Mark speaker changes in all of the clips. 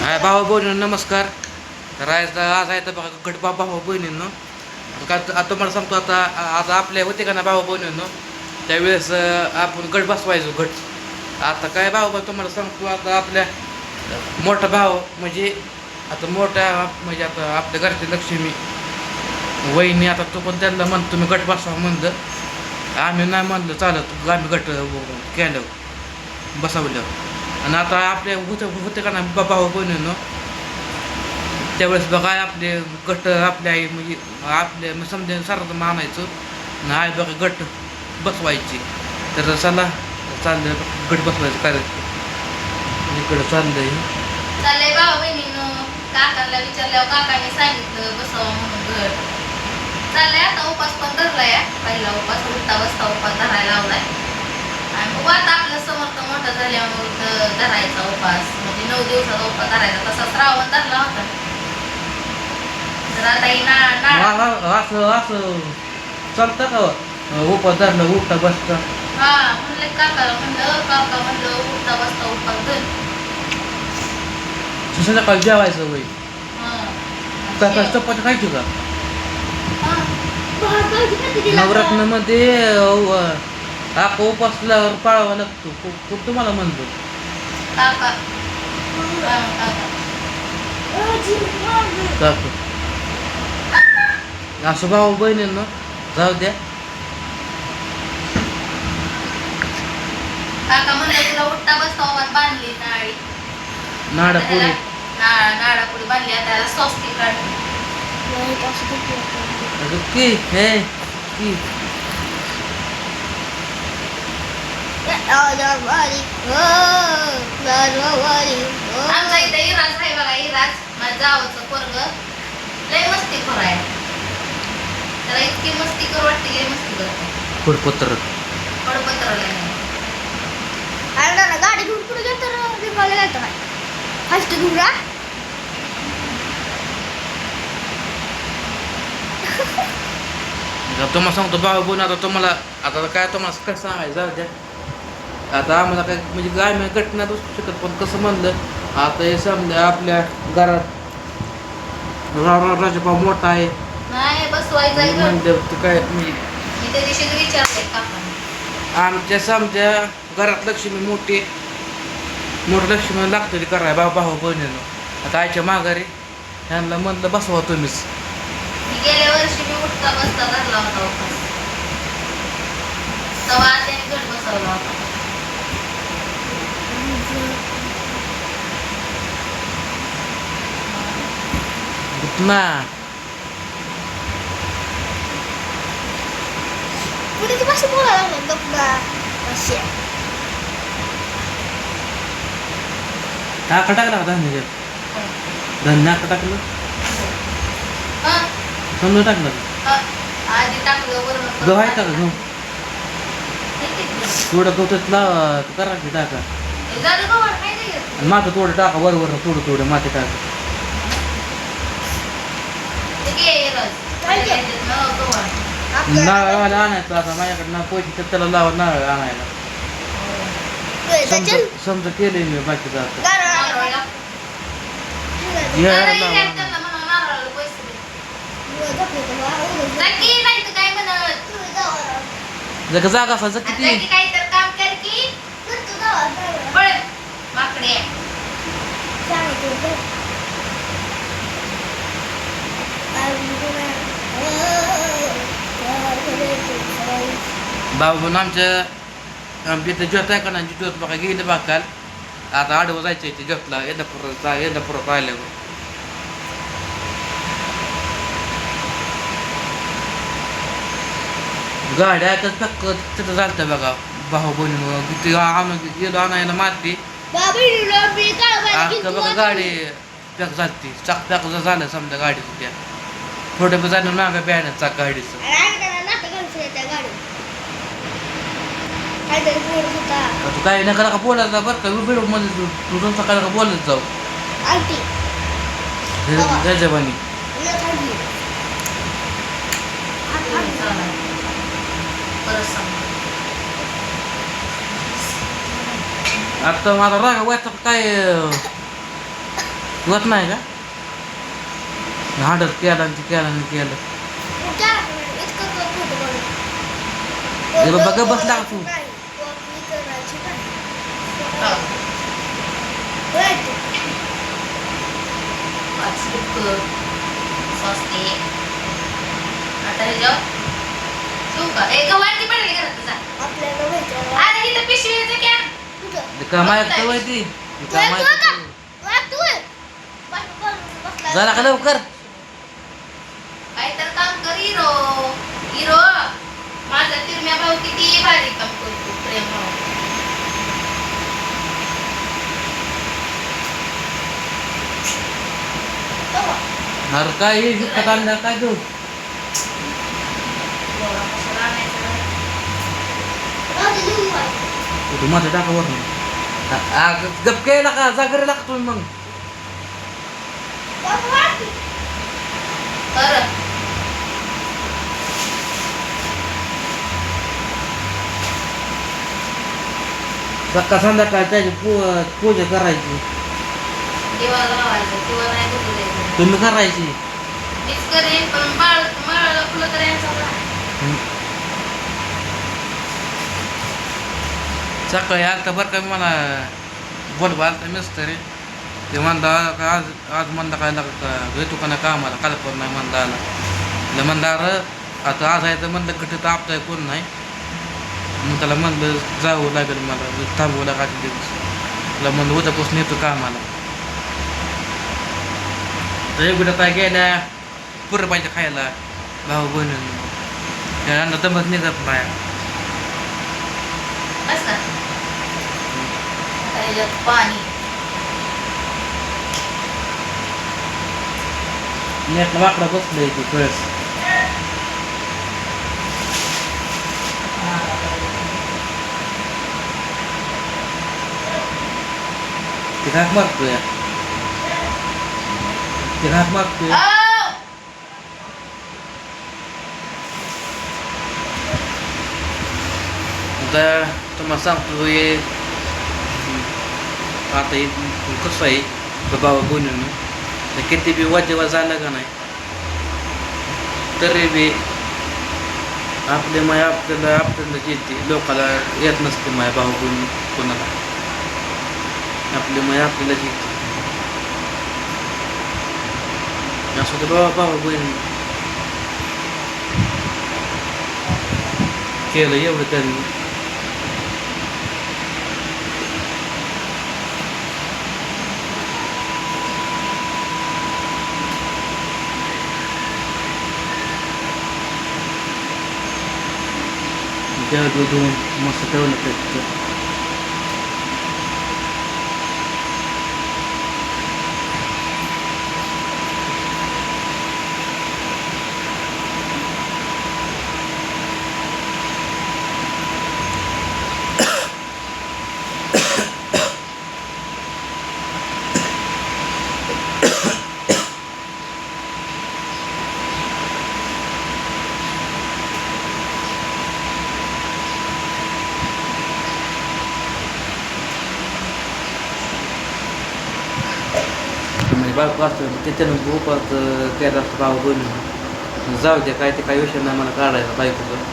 Speaker 1: हाय भाऊ बहिणींनो नमस्कार. तर आज आज आहे तर बघा गट बा भाऊ बहिणींनो. का आता तुम्हाला सांगतो आता आज आपल्या होते का ना भाऊ बहिणींनो? त्यावेळेस आपण गट बसवायचो गट आता काय भाऊ बा तुम्हाला सांगतो आता आपल्या मोठा भाऊ म्हणजे आता मोठ्या म्हणजे आता आपल्या घरचे लक्ष्मी वहिनी आता तो पण त्यांना म्हणतो तुम्ही गट बसवा म्हणलं. आम्ही नाही म्हणलं चालत आम्ही गट केलं बसवलं. आणि आता आपल्या होतं होते का हो, ना बाबा बहिणीनं त्यावेळेस बघा आपले गट आपले आई म्हणजे आपल्या मग समजा सारखं मानायचं. आणि आई बघा गट बसवायची. तर चला चाललं गट बसवायचं काय इकडं चाललंय.
Speaker 2: चाललंय भाऊ बहिणीनं काकांना विचारल्यावर काकाने सांगितलं बसावं म्हणून घर. चाललंय आता उपास पण धरलाय. पहिला उपास उठता बसता उपास धरायला लावलाय. आणि आता आपलं मोठं झाल्यामुळे ध- धरायचा उपास. म्हणजे नऊ दिवसाचा उपास धरायचा. तसा श्रावण धरला होता. तर आता ही ना नाळ
Speaker 1: मला असं असं चालतं का उपास धरलं उठता बसता?
Speaker 2: हा म्हणलं काका म्हणलं काका म्हणलं उठता बसता उपास धर.
Speaker 1: संध्याकाळी जेवायचं वय.
Speaker 2: हा.
Speaker 1: काय चपाती खायची का?
Speaker 2: हा.
Speaker 1: आपण उपासल्यावर पाळावा लागतो. कु- कुठं तुम्हाला म्हणतो.
Speaker 2: काका. काका.
Speaker 1: काकू असं भाऊ बहिणींनो जाऊ द्या.
Speaker 2: काका म्हणलं तुला उठता बसता बांधली नाळी.
Speaker 1: नाडा पुढे.
Speaker 2: नाळा नाळा पुढे बांधली आता त्याला स्वस्ती काढली
Speaker 1: की हे की
Speaker 2: आमचा इथं इराज आहे बघा इराज माझ्या जावचं पोरग. लय मस्ती खोर आहे. त्याला इतकी मस्ती करू वाटते लय मस्ती करते.
Speaker 1: फुडपत्र
Speaker 2: कडपत्र लय.
Speaker 3: गाडी घेऊन पुढे गेलं तर बिंगावला गेलं काय फास्ट घेऊन
Speaker 1: आता तुम्हाला सांगतो भाऊ बहिण आता तुम्हाला आता काय तुम्हाला कसं सांगायचं जाऊ द्या. आता आम्हाला काय म्हणजे काय मी घटना बसू शकत पण कसं म्हणलं आता हे समजा आपल्या घरात रा- रा- राजाभाऊ मोठा आहे.
Speaker 2: नाही बसवायचं आहे घर.
Speaker 1: म्हणलं ते काय म्हणजे
Speaker 2: मी त्या दिवशी विचारले काका
Speaker 1: आमच्या समजा घरात लक्ष्मी मोठी मोठी लक्ष्मी लागतं कराय भाऊ भाऊ बहिणीनं. आता आईच्या माघारी ह्यांना म्हणलं बसवा तुम्हीच.
Speaker 2: मी गेल्या वर्षी मी उठता बसता धरला होता तेव्हा त्याने गट बसवला होता.
Speaker 1: ना
Speaker 3: पुढे भाषा बोलायला लागलं गप्पा असे
Speaker 1: टाका टाकला का धान्याच्यात धान्य टाकलं
Speaker 2: हा,
Speaker 1: समजा टाकलं
Speaker 2: हा. आधी टाकलं बरोबर
Speaker 1: गहू आहे का गहू थोडं गवतात लावा करा की टाका
Speaker 2: झालं गव्हाण माहिती आहे?
Speaker 1: आणि माथं थोडं टाका बरोबर थोडं थोडं माथे टाका
Speaker 2: न.
Speaker 1: नारळ आणायचं आता माझ्याकडे ना पैसे तर त्याला लावा नारळ आणायला. समजा केले मी बाकीचं आता.
Speaker 2: नारळ
Speaker 3: गाडी
Speaker 2: लागतो.
Speaker 1: यायला
Speaker 2: नारळ
Speaker 1: लावा.
Speaker 2: घ्यायचं त्यांना म्हणा, नारळाला पैसे दे. नक्की नाही तर काय म्हणत.
Speaker 1: जग जागा असायचं
Speaker 2: आता
Speaker 1: किती
Speaker 2: की काही तर काम कर की पळ. माकडे
Speaker 1: बाबा पण आमच्या आमच्या इथे ज्योत आहे का ना ज्योत बघा गेले बघा काल आता आडवं जायचं आहे ते ज्योतला यंदा परत यंदा परत राहिल्यावर गाड्या तर फक्त तिथं चालतं बघा. भाऊ बहिणी किती आणून गेलो आणायला मारती. आता बघा गाडी पॅक झालती. चाक पॅक झालं समजा गाडीचं त्या. थोडं जाणून मागं बॅन चाक गाडीचं आता काही नका नका बोलायचं बरं का? व्हिडिओमध्ये तू तुझं सकाळी नका बोलत जाऊ?
Speaker 2: परत सांग
Speaker 1: आता माझा राग वाटतं काय होत नाही का? हाडत केला आणि ते केलं आणि केलं.
Speaker 3: इतकं क- बोलत.
Speaker 1: गप्प बसला का तू?
Speaker 3: नाही, कॉपी करायची नाही.
Speaker 2: हो.
Speaker 3: होय तू.
Speaker 2: पाच बुक स्वस्ते आता हे जाऊ ठेवू का ए गवारती पडली घरात जा
Speaker 3: आपल्याला माहिती
Speaker 2: आता इथं पिशवीचं कॅन
Speaker 3: कुठं
Speaker 1: ते कमाय तर ती कमाय
Speaker 3: वा, तू आहे. बस, बस, बसला.
Speaker 1: जरा का लवकर
Speaker 2: काय तर काम कर हिरो हिरो माझा तिरम्या भाऊ किती भारी काम करतो प्रेम भाऊ
Speaker 1: अरे काय हे विकत आणलं काय देऊ
Speaker 2: एवढा कशाला आणायचा रे?
Speaker 3: राहू दे, लिहून पाहिजे.
Speaker 1: तू माझं टाका वर गप केला का जागरे लागतो तुम्ही मग
Speaker 3: बस,
Speaker 1: तुम करायची
Speaker 2: सकाळी लावायचं किंवा नाही बघू द्यायचं
Speaker 1: तुम्ही करायची
Speaker 2: मीच करेन पण बाळ फुलं तर यांचा
Speaker 1: हम्म. सकाळी आलता बरं का मला बोलवा आलता ते म्हणता का आज आज म्हणता काय लागत घेतो का नाही कामाला? काल पण नाही म्हणता आला. म्हणलं म्हणलं अरे आता आज आहे तर म्हणलं कुठं तर आपताय कोण नाही. मग त्याला म्हणलं जावं लागेल मला थांबवं लागेल दिवस. त्याला म्हणलं उद्यापासून येतो कामाला. तर एकदा काय गेल्या पुरं पाहिजे खायला भाऊ बहिणी त्यांना दमत निघत नाही
Speaker 2: बस ना त्याच्यात पाणी
Speaker 1: नेट वाकडा बसलंय ते कळस ते घात मारतोय ते घात मारतोय
Speaker 2: आओ!
Speaker 1: आता तुम्हाला सांगतो हे आता हे कसं आहे बाबा बोलून तर किती बी वाजेवा झालं का नाही तरी बी आपले माय आपल्याला आपल्याला येते लोकाला येत नसते माय भाऊ बहीण कोणाला आपली माय आपल्याला येते असं तर बाबा भाऊ बहीण केलं एवढं त्यांनी त्या दोन मस्त बायको असतं त्याच्यानं भोपात केला असतं भाऊ बनून जाऊ द्या काय ते काही विषय नाही मला काढायचा बायकोचं.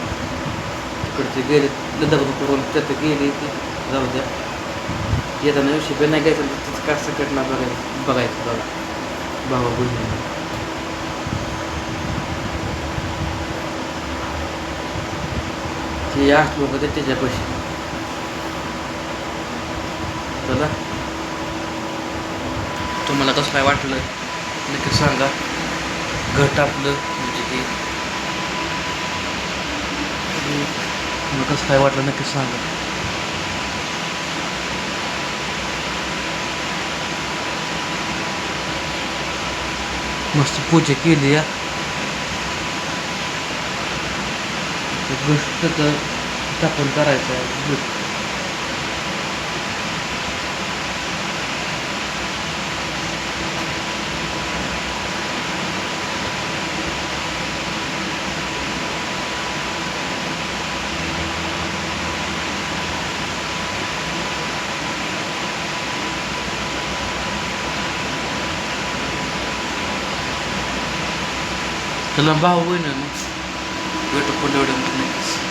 Speaker 1: तिकडचे गेले लग्न करून त्याचं गेले ते. जाऊ द्या येताना विषय पण नाही घ्यायचं तिचं काय सकट ना बघायचं बघायचं बघा भावा बहिणी ते आठ लोक ते त्याच्या पैसे चला. तुम्हाला कसं काय वाटलं? नक्की सांगा. घट आपलं म्हणजे ते तुम्हाला कसं काय वाटलं नक्की सांगा. मस्त पूजा केली या गोष्ट तर स्थापन करायचं आहे. चला भाऊ बहिणीनं गट पंधरवड्यामध्ये नक्कीच